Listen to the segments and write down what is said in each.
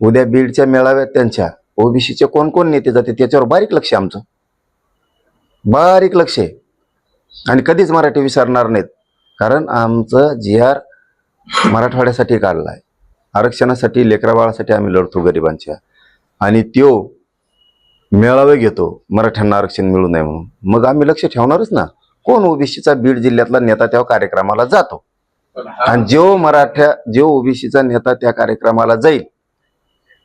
उद्या बीडच्या मेळाव्यात त्यांच्या ओबीसीचे कोण कोण नेते जाते त्याच्यावर बारीक लक्ष आमचं. बारीक लक्ष आहे. आणि कधीच मराठी विसरणार नाहीत. कारण आमचं जी आर मराठवाड्यासाठी काढला आहे आरक्षणासाठी लेकराबाळासाठी आम्ही लढतो गरिबांच्या. आणि त्यो मेळावे घेतो मराठ्यांना आरक्षण मिळू नये म्हणून. मग आम्ही लक्ष ठेवणारच ना. कोण ओबीसीचा बीड जिल्ह्यातला नेता त्या कार्यक्रमाला जातो? आणि जो मराठ्या जो ओबीसीचा नेता त्या कार्यक्रमाला जाईल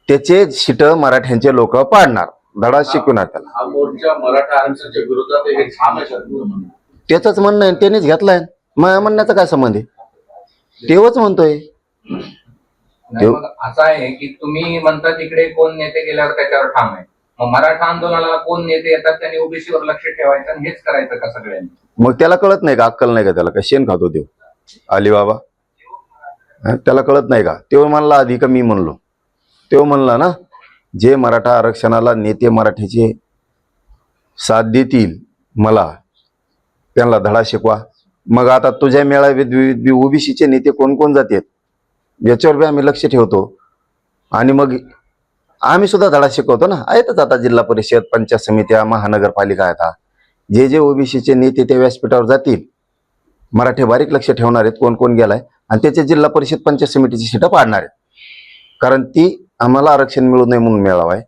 त्याचे शिट मराठ्यांचे लोक पाडणार. धडा शिकवणार त्याला हा मोर्चा मराठा आरक्षणाच्या विरोधात आहे, हे ठाम आहे सर. तुझं म्हणणं. त्याच म्हणणं आहे त्यानेच घेतलाय. माझ्या म्हणण्याचा काय संबंध आहे? तेव्हाच म्हणतोय. नाही, मग असं आहे की तुम्ही म्हणता तिकडे कोण नेते गेल्यावर त्याच्यावर ठाम आहे. मग मराठा आंदोलनाला कोण नेते येतात त्यांनी ओबीसीवर लक्ष ठेवायचं आणि हेच करायचं का सगळ्यांनी? मग त्याला कळत नाही का? अक्कल नाही का त्याला? का शेण खातो देव अली बाबा हं? त्याला कळत नाही का? तेव्हा म्हणला आधी का मी म्हणलो. तो म्हणला ना जे मराठा आरक्षणाला नेते मराठीचे साथ देतील मला त्यांना धडा शिकवा. मग आता तुझ्या मेळाव्यात ओबीसीचे नेते कोण कोण जातात? याच्यावर बी आम्ही लक्ष ठेवतो. आणि मग आम्ही सुद्धा धडा शिकवतो ना. आहेतच आता जिल्हा परिषद पंचायत समित्या महानगरपालिका आहेत जे जे ओबीसीचे नेते त्या व्यासपीठावर जातील मराठी बारीक लक्ष ठेवणार आहेत कोण कोण गेलाय. आणि त्याचे जिल्हा परिषद पंचायत समितीची सीटं पाडणार आहेत. कारण ती आम्हाला आरक्षण मिळू नये म्हणून मेळावा आहे.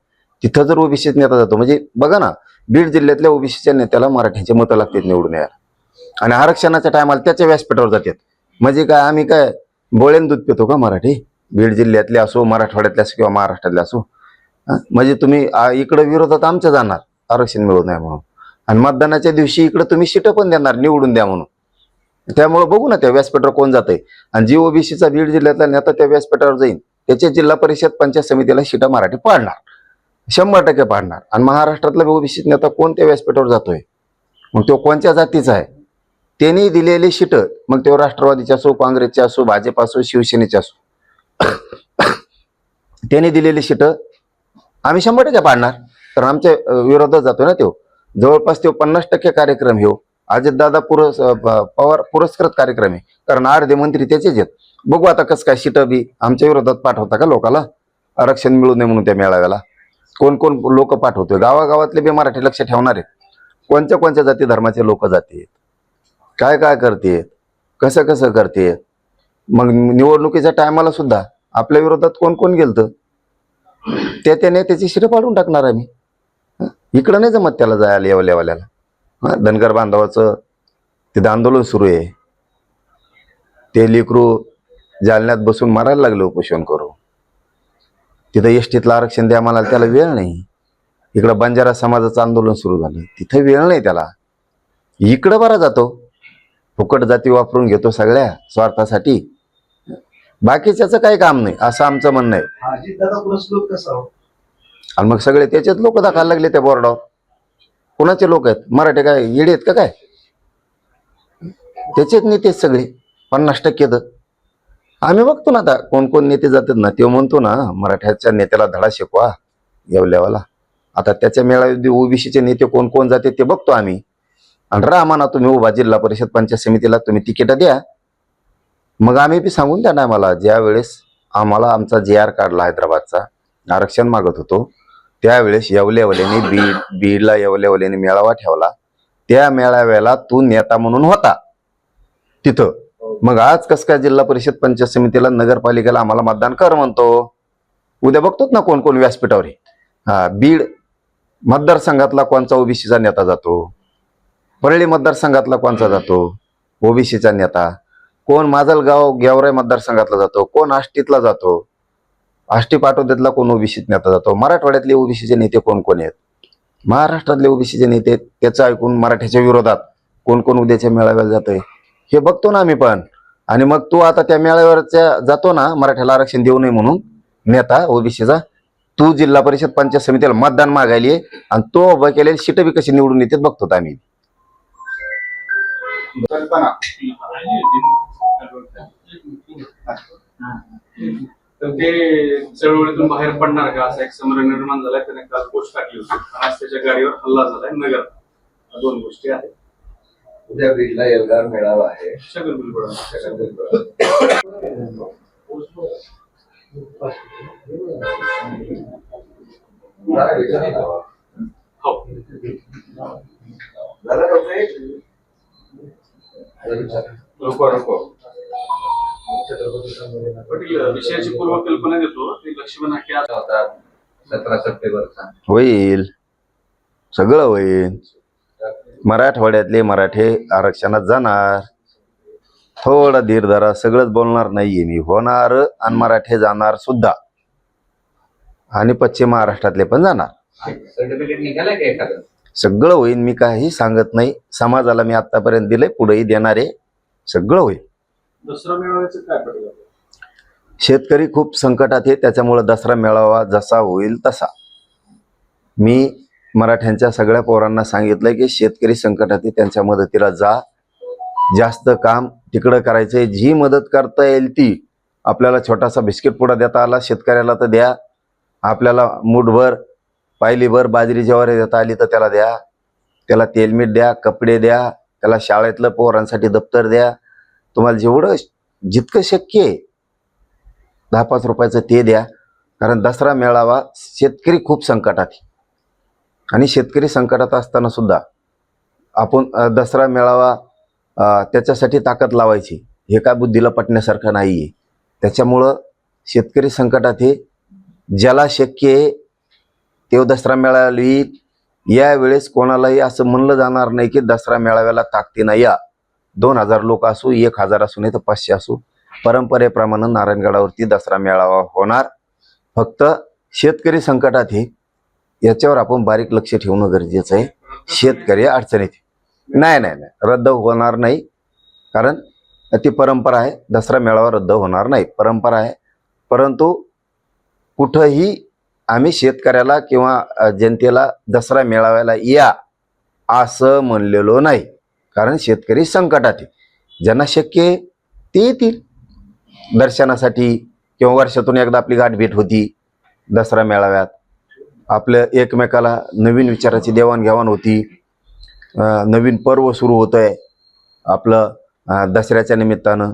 तिथं जर ओबीसी नेता जातो म्हणजे बघा ना बीड जिल्ह्यातल्या ओबीसीच्या नेत्याला मराठ्यांचे मतं लागतात निवडून यायला. आणि आरक्षणाच्या टायमाला त्याच्या व्यासपीठावर जातात. म्हणजे काय आम्ही काय बोळेन दूध पितो का मराठी? बीड जिल्ह्यातले असो मराठवाड्यातले असो किंवा महाराष्ट्रातले असो. म्हणजे तुम्ही इकडं विरोधात आमच्या जाणार आरक्षण मिळू नये म्हणून. आणि मतदानाच्या दिवशी इकडं तुम्ही सीटं पण देणार निवडून द्या म्हणून. त्यामुळे बघू ना त्या व्यासपीठावर कोण जातंय. आणि जी ओबीसीचा बीड जिल्ह्यातला नेता त्या व्यासपीठावर जाईल याच्या जिल्हा परिषद पंचायत समितीला शिटा मराठी पाडणार. शंभर टक्के पाडणार. आणि महाराष्ट्रातला ओबीसी नेता कोणत्या व्यासपीठावर जातोय? मग तो कोणत्या जातीचा आहे? त्यांनी दिलेली शिट मग तो राष्ट्रवादीचे असो काँग्रेसचे असो भाजप असो शिवसेनेचे असो. त्यांनी दिलेली शिट आम्ही शंभर टक्के पाडणार. कारण आमच्या विरोधात जातो ना तो. जवळपास तो पन्नास टक्के कार्यक्रम घेऊ अजितदादा पुरस प- पवार पुरस्कृत कार्यक्रम आहे. कारण अर्धे मंत्री त्याचेच आहेत. बघू आता कसं काय शिट बी आमच्या विरोधात पाठवता का लोकाला? आरक्षण मिळू नये म्हणून त्या मेळाव्याला. कोण कोण लोक पाठवतोय? गावागावातले बी मराठी लक्ष ठेवणार आहेत. कोणत्या कोणत्या जाती धर्माचे लोक जाते काय काय करते कसं कसं करते मग निवडणुकीच्या टायमाला सुद्धा आपल्या विरोधात कोण कोण गेलतं? त्या त्याने त्याची शिरं पाडून टाकणार आम्ही. इकडं नाही जमत त्याला जायला येवल्यावाल्याला धनगर बांधवाचं तिथं आंदोलन सुरू आहे. ते लेकरू जालन्यात बसून मारायला लागले उपोषण करू तिथं एसटीतलं आरक्षण द्या मला त्याला वेळ नाही. इकडं बंजारा समाजाचं आंदोलन सुरू झालं. तिथं वेळ नाही त्याला. इकडं बरा जातो. फुकट जाती वापरून घेतो सगळ्या स्वार्थासाठी. बाकीच्याचं काही काम नाही असं आमचं म्हणणं आहे. हो? आणि मग सगळे त्याचेच लोक दाखवायला लागले त्या बोर्डावर. कोणाचे लोक आहेत? मराठे काय येडे आहेत का काय? त्याचेच नेते सगळे. पन्नास टक्के तर. आम्ही बघतो ना आता कोण कोण नेते जातात ना ते म्हणतो ना मराठ्याच्या नेत्याला धडा शिकवा येवल्यावाला आता त्याच्या मेळावे ओबीसीचे नेते कोण कोण जाते ते बघतो आम्ही. आणि रामाना तुम्ही उभा जिल्हा परिषद पंचायत समितीला तुम्ही तिकीट द्या. मग आम्ही बी सांगून द्या ना आम्हाला ज्या वेळेस आम्हाला आमचा जे आर काढला हैदराबादचा आरक्षण मागत होतो त्यावेळेस येवल्यावल्याने बीड बीडला येवल्यावल्याने मेळावा ठेवला. त्या मेळाव्याला तू नेता म्हणून होता. तिथं. मग आज कस काय जिल्हा परिषद पंचायत समितीला नगरपालिकेला आम्हाला मतदान कर म्हणतो? उद्या बघतोच ना कोण कोण व्यासपीठावर हा बीड मतदारसंघातला कोणचा ओबीसीचा नेता जातो? परळी मतदारसंघातला कोणचा जातो? ओबीसीचा नेता. कोण माजलगाव गेवराई मतदारसंघातला जातो? कोण आष्टीतला जातो? आष्टी पाटोद्यातला कोण ओबीसीत नेता जातो? मराठवाड्यातले ओबीसीचे नेते कोण कोण आहेत? महाराष्ट्रातले ओबीसीचे नेते त्याचं ऐकून मराठ्याच्या विरोधात कोण कोण उद्याच्या मेळाव्याला जातोय? हे बघतो ना आम्ही पण. आणि मग तू आता त्या मेळाव्यावरच्या जातो ना मराठ्याला आरक्षण देऊ नये म्हणून नेता ओबीसीचा तू जिल्हा परिषद पंचायत समितीला मतदान मागायली आणि तो उभा केलेली सीट बी कशी निवडून येते बघतो आम्ही. कल्पना. तर ते चळवळीतून बाहेर पडणार का? असा एक संभ्रम निर्माण झालाय. त्याने काल पोस्ट टाकली होती. आज त्याच्या गाडीवर हल्ला झालाय. नगर. दोन गोष्टी आहेत. उद्या बीडला एल्गार मेळावा आहे. हो. झालं का विषयाची पूर्वकल्पना देतो. ते लक्ष्मण सतरा सप्टेंबरचा. होईल. सगळं होईल. मराठवाड्यातले मराठे आरक्षणात जाणार. थोडा धीर धरा सगळंच बोलणार नाहीये मी. होणार आणि मराठे जाणार सुद्धा. आणि पश्चिम महाराष्ट्रातले पण जाणार. सर्टिफिकेट निघालाय का एखादं? सगळं होईल. मी काही सांगत नाही. समाजाला मी आतापर्यंत दिलंय. पुढेही देणार आहे. सगळं होईल. दसरा मेळाव्याचं काय पडलं शेतकरी खूप संकटात आहे त्याच्यामुळे दसरा मेळावा जसा होईल तसा. मी मराठ्यांच्या सगळ्या पोरांना सांगितलंय की शेतकरी संकटात आहे त्यांच्या मदतीला जा. जास्त काम तिकडं करायचंय जी मदत करता येईल ती आपल्याला छोटासा बिस्किट पुडा देता आला शेतकऱ्याला तर द्या. आपल्याला मुठभर पायलीभर बाजरी ज्वारी देता आली तर त्याला द्या. त्याला तेलमीठ द्या कपडे द्या त्याला शाळेतलं पोरांसाठी दप्तर द्या. तुम्हाला जेवढं जितकं शक्य आहे दहा पाच रुपयाचं ते द्या. कारण दसरा मेळावा शेतकरी खूप संकटात आहे. आणि शेतकरी संकटात असताना सुद्धा आपण दसरा मेळावा त्याच्यासाठी ताकद लावायची. हे काय बुद्धीला पटण्यासारखं नाही आहे त्याच्यामुळं शेतकरी संकटात हे ज्याला शक्य आहे ते दसरा मेळाव्याला येईल. यावेळेस कोणालाही असं म्हणलं जाणार नाही की दसरा मेळाव्याला ताकदीनं या दोन हजार लोक असू एक हजार असू नाही तर पाचशे असू. परंपरेप्रमाणे नारायणगडावरती दसरा मेळावा होणार. फक्त शेतकरी संकटात हे याच्यावर आपण बारीक लक्ष ठेवणं गरजेचं आहे. शेतकरी अडचणीत नाही नाही नाही. रद्द होणार नाही. कारण ती परंपरा आहे. दसरा मेळावा रद्द होणार नाही. परंपरा आहे. परंतु कुठंही आम्ही शेतकऱ्याला किंवा जनतेला दसरा मेळाव्याला या असं म्हणलेलो नाही. कारण शेतकरी संकटात आहे. ज्यांना शक्य आहे ते येतील. दर्शनासाठी किंवा वर्षातून एकदा आपली गाठ भेट होती दसरा मेळाव्यात. आपलं एकमेकाला नवीन विचाराची देवाणघेवाण होती. नवीन पर्व सुरू होत आहे आपलं दसऱ्याच्या निमित्तानं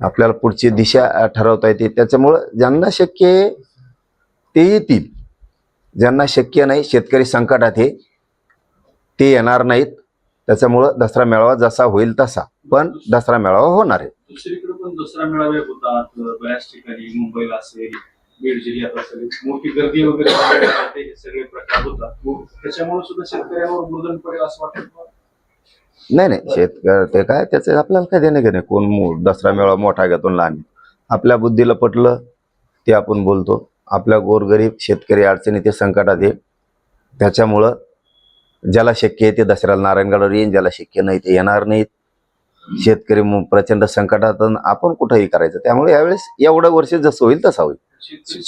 आपल्याला पुढची दिशा ठरवता येते. त्याच्यामुळं ज्यांना शक्य आहे ते येतील. ज्यांना शक्य नाही शेतकरी संकटात आहे ते येणार नाहीत. त्याच्यामुळं दसरा मेळावा जसा होईल तसा. पण दसरा मेळावा होणार आहे. दुसरीकडे पण दसरा मेळावे होतात बऱ्याच ठिकाणी मुंबईला असेल बीड जिल्ह्यात असेल मोठी गर्दी वगैरे हे सगळे प्रकार होतात. त्याच्यामुळे सुद्धा शेतकऱ्यांवर मृदन पडेल असं वाटतं? नाही नाही शेतकरी ते काय त्याचं आपल्याला काय देणं घेणे कोण दसरा मेळावा मोठा घेतो लहान आपल्या बुद्धीला पटलं ते आपण बोलतो. आपल्या गोरगरीब शेतकरी अडचणी ते संकटात आहे. त्याच्यामुळं ज्याला शक्य आहे ते दसऱ्याला नारायणगडावर येईन ज्याला शक्य नाही ते येणार नाहीत. शेतकरी प्रचंड संकटात आपण कुठंही करायचं. त्यामुळे यावेळेस एवढं वर्ष जसं होईल तसा होईल.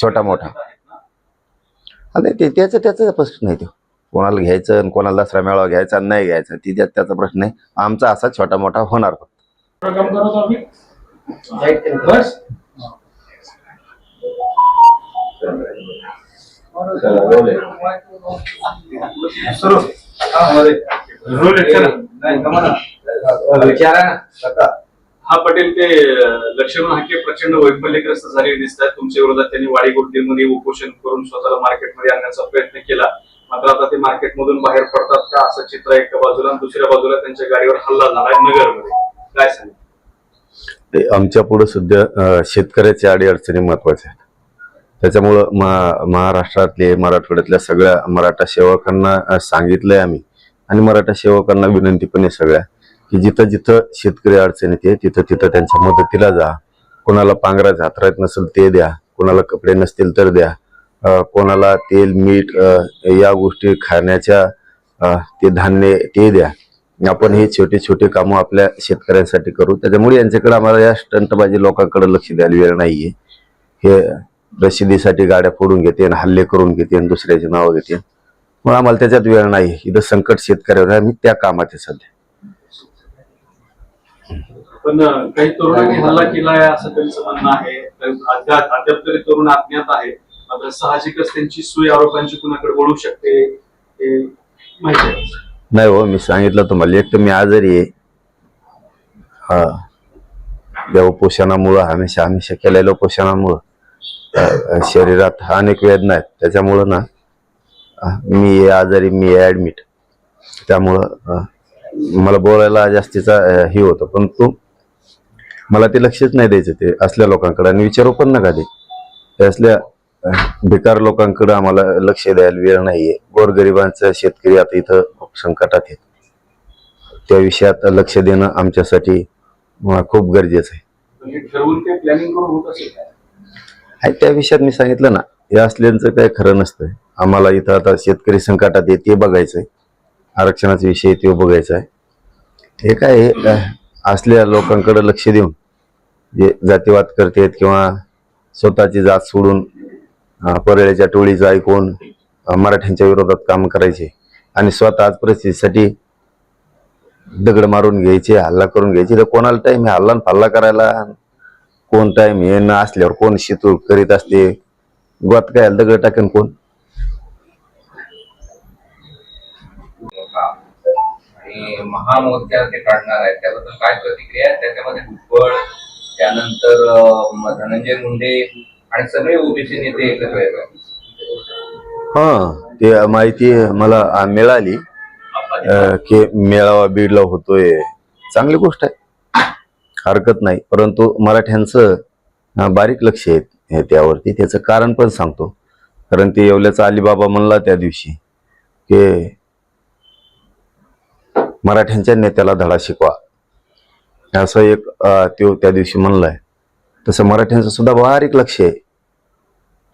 छोटा मोठा. आणि ते त्याचं त्याचा प्रश्न आहे तो. कोणाला घ्यायचं आणि कोणाला दसरा मेळावा घ्यायचा आणि नाही घ्यायचा ती त्याचा प्रश्न आहे आमचा असा छोटा मोठा होणार फक्त. चला, सुरू रोल आहे, चला. विचारा ना हा पटेल ते लक्ष्मण हाके प्रचंड वैफल्यग्रस्त झालेले दिसतात. तुमच्या विरोधात त्यांनी वाडीगुड्डीमध्ये उपोषण करून स्वतःला मार्केटमध्ये आणण्याचा प्रयत्न केला. मात्र आता ते मार्केटमधून बाहेर पडतात का असं चित्र एका बाजूला आणि दुसऱ्या बाजूला त्यांच्या गाडीवर हल्ला झालाय नगरमध्ये. काय सांगितलं ते आमच्या पुढे सध्या शेतकऱ्याच्या अडी अडचणी महत्त्वाच्या आहेत. त्याच्यामुळं महा महाराष्ट्रातले मराठवाड्यातल्या सगळ्या मराठा सेवकांना सांगितलंय आम्ही. आणि मराठा सेवकांना विनंती पण आहे सगळ्या की जिथं जिथं शेतकरी अडचणीत आहे तिथं तिथं त्यांच्या मदतीला जा. कोणाला पांघरा हातरात नसेल ते द्या. कोणाला कपडे नसतील तर द्या. कोणाला तेल मीठ या गोष्टी खाण्याच्या ते धान्य ते द्या. आपण हे छोटे छोटे कामं आपल्या शेतकऱ्यांसाठी करू. त्याच्यामुळे यांच्याकडे आम्हाला या स्टंटबाजी लोकांकडे लक्ष द्यायला वेळ नाहीये. हे रशिदीसाठी गाड्या फोडून घेते आणि हल्ले करून घेते आणि दुसऱ्याची नावं घेते मग आम्हाला त्याच्यात वेळ नाही. इथं संकट शेतकऱ्यावर आहे. आम्ही त्या कामात आहे सध्या. पण काही तरुणांनी हल्ला केलाय असं त्यांचं म्हणणं आहे. अद्याप तरी तरुण अज्ञात आहे मात्र साहजिकच त्यांची सुई आरोपांची कुणाकडे वळू शकते हे माहिती आहे. नाही हो मी सांगितलं तुम्हाला. एक तर मी आजारी आहे. हा. या उपोषणामुळं हमेशा हमेशा केलेल्या उपोषणामुळं. शरीरात अनेक वेदना आहेत. त्याच्यामुळं ना मी आजारी मी ॲडमिट त्यामुळं मला बोलायला जास्तीचा हे होतं. पण तो मला ते लक्षच नाही द्यायचं ते असल्या लोकांकडे. आणि विचारू पण नका ते. ते असल्या बेकार लोकांकडे आम्हाला लक्ष द्यायला वेळ नाहीये. गोरगरिबांचं शेतकरी आता इथं खूप संकटात आहेत. त्या विषयात लक्ष देणं आमच्यासाठी खूप गरजेचं आहे. आहे त्या विषयात मी सांगितलं ना हे असल्यांचं काय खरं नसतं आम्हाला इथं आता शेतकरी संकटात आहे ते आहे आरक्षणाचा विषय आहे ते बघायचा आहे. हे काय असल्या लोकांकडे लक्ष देऊन जे जातीवाद करतेत किंवा स्वतःची जात सोडून परळ्याच्या टोळीचं ऐकून मराठ्यांच्या विरोधात काम करायचे आणि स्वतः आज परिस्थितीसाठी दगड मारून घ्यायचे हल्ला करून घ्यायचे तर कोणाला टाईम हल्ला न फल्ला करायला कोण टाइम हे न असल्यावर कोण शितूर करीत असते? गोत काय दगड टाकेन कोण? आणि महामोर्चा ते काढणार आहेत. त्याबद्दल काय प्रतिक्रिया आहे त्याच्यामध्ये भुजबळ त्यानंतर अं, म- धनंजय मुंडे आणि सगळे ओबीसी नेते एकत्र येतात हा ते माहिती मला आ, मिळाली. अ, की मेळावा बीडला होतोय. चांगली गोष्ट आहे. हरकत नाही. परंतु मराठ्यांचं बारीक लक्ष आहे हे त्यावरती. त्याचं कारण पण सांगतो. कारण ते येवल्याचा अलीबाबा म्हणला त्या दिवशी की मराठ्यांच्या नेत्याला धडा शिकवा. असं एक तो त्या दिवशी म्हणलाय. तसं मराठ्यांचं सुद्धा बारीक लक्ष आहे.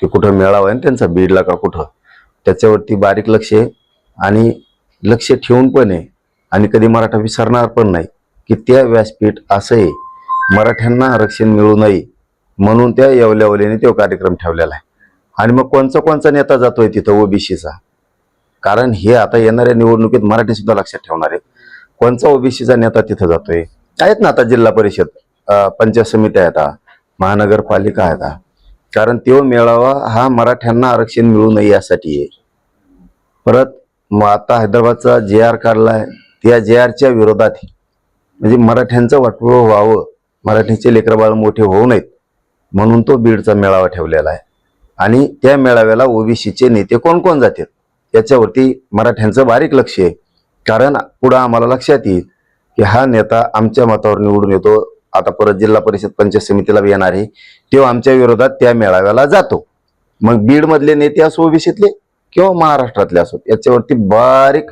ते कुठं मेळावा आहे त्यांचा बीडला का कुठं? त्याच्यावरती बारीक लक्ष आहे आणि लक्ष ठेवून पण आहे. आणि कधी मराठा विसरणार पण नाही. की त्या व्यासपीठ असं आहे मराठ्यांना आरक्षण मिळू नये म्हणून त्या येवल्यावल्याने तो कार्यक्रम ठेवलेला आहे. आणि मग कोणचा कोणचा नेता जातोय तिथं ओबीसीचा? कारण हे आता येणाऱ्या निवडणुकीत मराठी सुद्धा लक्षात ठेवणार आहे. कोणचा ओबीसीचा नेता तिथं जातोय? आहेत ना आता जिल्हा परिषद पंचायत समित्या आहेत महानगरपालिका आहेत. कारण तो मेळावा हा मराठ्यांना आरक्षण मिळू नये यासाठी आहे. परत मग आता हैदराबादचा जे आर काढला आहे त्या जे आरच्या विरोधात म्हणजे मराठ्यांचं वाटोळं व्हावं मराठीचे लेकरबाळ मोठे होऊ नयेत म्हणून तो बीडचा मेळावा ठेवलेला आहे. आणि त्या मेळाव्याला ओबीसीचे नेते कोण कोण जातात याच्यावरती मराठ्यांचं बारीक लक्ष आहे. कारण पुढं आम्हाला लक्षात येईल की हा नेता आमच्या मतावर निवडून येतो आता परत जिल्हा परिषद पंचायत समितीला येणार आहे तो आमच्या विरोधात त्या मेळाव्याला जातो. मग बीडमधले नेते असो ओबीसीतले किंवा महाराष्ट्रातले असो याच्यावरती बारीक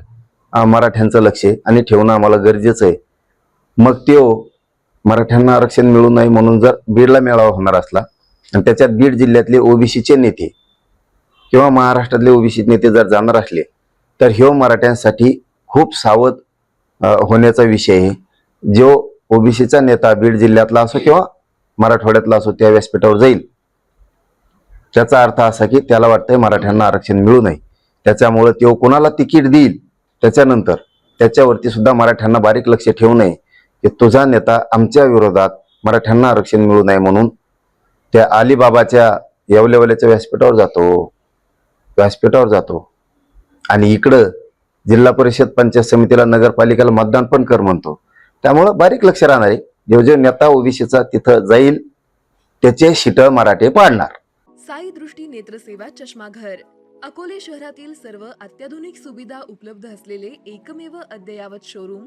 मराठ्यांचं लक्ष आहे. आणि ठेवणं आम्हाला गरजेचं आहे. मग त्यो मराठ्यांना आरक्षण मिळू नये म्हणून जर बीडला मेळावा होणार असला आणि त्याच्यात बीड जिल्ह्यातले ओबीसीचे नेते किंवा महाराष्ट्रातले ओबीसी नेते जर जाणार असले तर ह्यो मराठ्यांसाठी खूप सावध होण्याचा विषय आहे. जो ओबीसीचा नेता बीड जिल्ह्यातला असो किंवा मराठवाड्यातला असो त्या व्यासपीठावर जाईल. त्याचा अर्थ असा की त्याला वाटतंय मराठ्यांना आरक्षण मिळू नये. त्याच्यामुळे तो कोणाला तिकीट देईल त्याच्यानंतर त्याच्यावरती सुद्धा मराठ्यांना बारीक लक्ष ठेवू नये. की तुझा नेता आमच्या विरोधात मराठ्यांना आरक्षण मिळू नये म्हणून त्या अलिबाबाच्या येवलेवल्याच्या व्यासपीठावर जातो. व्यासपीठावर जातो. आणि इकडं जिल्हा परिषद पंचायत समितीला नगरपालिकेला मतदान पण कर म्हणतो. त्यामुळं बारीक लक्ष राहणार आहे जो जो नेता ओबीसीचा तिथं जाईल त्याचे शिटं मराठे पाडणार. साई दृष्टी नेत्रसेवा चष्माघर. अकोले शहरातील सर्व अत्याधुनिक सुविधा उपलब्ध असलेले एकमेव अद्ययावत शोरूम